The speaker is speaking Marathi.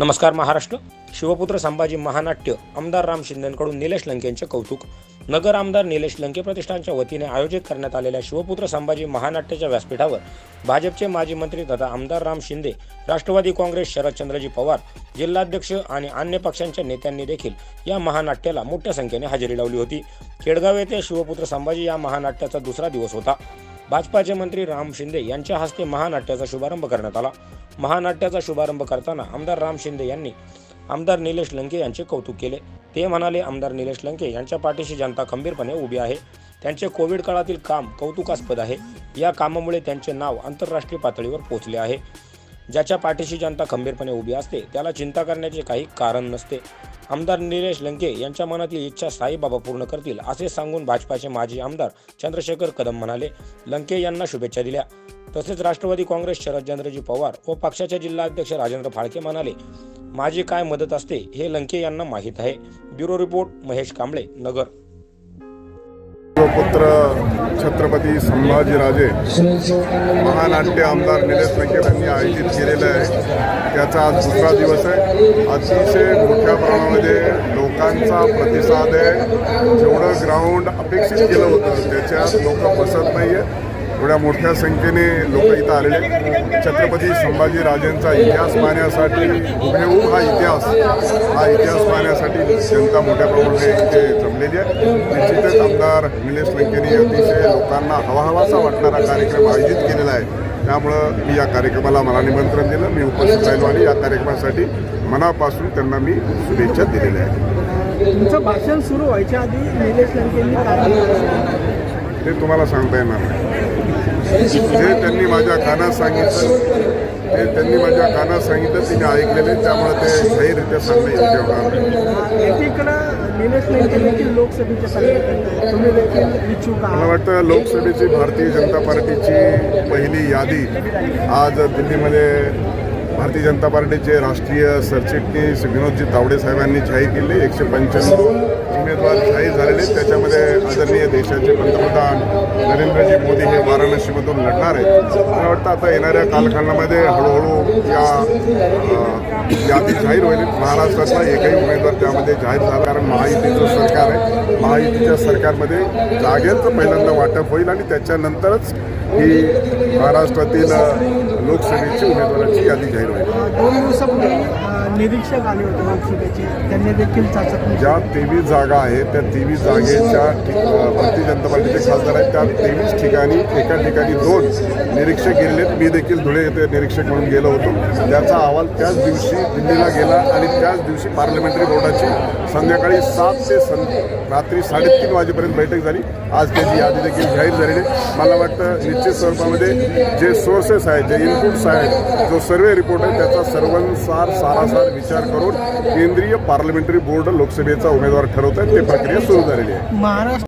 नमस्कार महाराष्ट्र. शिवपुत्र संभाजी महानाट्य आमदार राम शिंदेकडून निलेश लंकेंचे कौतुक. नगर आमदार निलेश लंके प्रतिष्ठानच्या वतीने आयोजित करण्यात आलेल्या शिवपुत्र संभाजी महानाट्याच्या व्यासपीठावर भाजपचे माजी मंत्री तथा आमदार राम शिंदे राष्ट्रवादी काँग्रेस शरदचंद्रजी पवार जिल्हाध्यक्ष आणि अन्य पक्षांच्या नेत्यांनी देखील या महानाट्याला मोठ्या संख्येने हजेरी लावली होती. केडगाव येथे शिवपुत्र संभाजी या महानाट्याचा दुसरा दिवस होता. भाजपाचे मंत्री राम शिंदे यांच्या हस्ते महानाट्याचा शुभारंभ करण्यात आला. महानाट्याचा शुभारंभ करताना आमदार राम शिंदे यांनी आमदार निलेश लंके यांचे कौतुक केले. ते म्हणाले आमदार निलेश लंके यांच्या पाठीशी जनता खंबीरपणे उभी आहे. त्यांचे कोविड काळातील काम कौतुकास्पद आहे. या कामामुळे त्यांचे नाव आंतरराष्ट्रीय पातळीवर पोहोचले आहे. ज्याच्या पाठीशी जनता खंबीरपणे उभी असते त्याला चिंता करण्याचे काही कारण नसते. आमदार निलेश लंके यांच्या मनातील इच्छा साईबाबा पूर्ण करतील असे सांगून भाजपाचे माजी आमदार चंद्रशेखर कदम म्हणाले. लंके यांना शुभेच्छा दिल्या. तसेच राष्ट्रवादी काँग्रेस शरदचंद्रजी पवार व पक्षाचे जिल्हाध्यक्ष राजेंद्र फाळके म्हणाले माझी काय मदत असते हे लंके यांना माहीत आहे. Bureau report Mahesh Kamble Nagar. पुत्र छत्रपती संभाजीराजे महानाट्य आमदार निलेश लंके यांनी आयोजित केलेलं आहे. त्याचा आज दुसरा दिवस आहे. अतिशय मोठ्या प्रमाणामध्ये लोकांचा प्रतिसाद आहे. जेवढं ग्राउंड अपेक्षित केलं होतं त्याच्यात लोक बसत नाही आहे एवढ्या मोठ्या संख्येने लोक इथं आलेले. छत्रपती संभाजीराजेंचा इतिहास पाहण्यासाठी हुबेहूब हा इतिहास हा इतिहास पाहण्यासाठी जनता मोठ्या प्रमाणामध्ये इथे जमलेली आहे. निश्चितच आमदार निलेश लंकेने अतिशय लोकांना हवा हवासा वाटणारा कार्यक्रम आयोजित केलेला आहे. त्यामुळं मी या कार्यक्रमाला मला निमंत्रण दिलं. मी उपस्थित राहिलो आणि या कार्यक्रमासाठी मनापासून त्यांना मी शुभेच्छा दिलेल्या आहेत. तुमचं भाषण सुरू व्हायच्या आधी निलेश लंकेंनी. ते तुम्हाला सांगता येणार नाही. जे त्यांनी माझ्या कानात सांगितलं ते त्यांनी माझ्या कानात सांगितलं ते मी ऐकलेले त्यामुळे ते जाहीररित्या सांगणं योग्य होणार मला वाटतं लोकसभेची भारतीय जनता पार्टीची पहिली यादी आज दिल्लीमध्ये भारतीय जनता पार्टीचे राष्ट्रीय सरचिटणीस विनोदजी तावडे साहेबांनी जाहीर केले. एकशे पंच्याण्णव उमेदवार जाहीर झालेले त्याच्यामध्ये आदरणीय देशाचे पंतप्रधान नरेंद्रजी मोदी हे वाराणसीमधून लढणार आहेत. मला वाटतं आता येणाऱ्या कालखंडामध्ये हळूहळू या यादी जाहीर होईल. महाराष्ट्रातला एकही उमेदवार त्यामध्ये जाहीर झाला कारण महायुतीचं सरकार आहे. महायुतीच्या सरकारमध्ये जागेचं पहिल्यांदा वाटप होईल आणि त्याच्यानंतरच ही महाराष्ट्रातील लोकसभेची उमेदवाराची यादी जाहीर होईल. निरीक्षक आले होते लोकसभेचे. त्यांनी देखील चाचपणी ज्या तेवीस जागा आहेत त्या तेवीस जागेच्या भारतीय जनता पार्टीचे खासदार आहेत. त्या तेवीस ठिकाणी एका ठिकाणी दोन निरीक्षक गेलेले आहेत. मी देखील धुळे येथे निरीक्षक म्हणून गेलो होतो. त्याचा अहवाल त्याच दिवशी दिल्लीला गेला आणि त्याच दिवशी पार्लमेंटरी बोर्डाची संध्याकाळी सात ते सं रात्री साडेतीन वाजेपर्यंत बैठक झाली. आज त्याची यादी देखील जाहीर झालेली. मला वाटतं निश्चित स्वरूपामध्ये जे सोर्सेस आहेत जे इनपुट्स आहेत जो सर्वे रिपोर्ट आहे त्याचा सर्वांसार सारासार विचार करून केंद्रीय पार्लमेंटरी बोर्ड लोकसभेचा उमेदवार ठरवत आहे ते प्रक्रिया सुरू झालेली आहे. महाराष्ट्र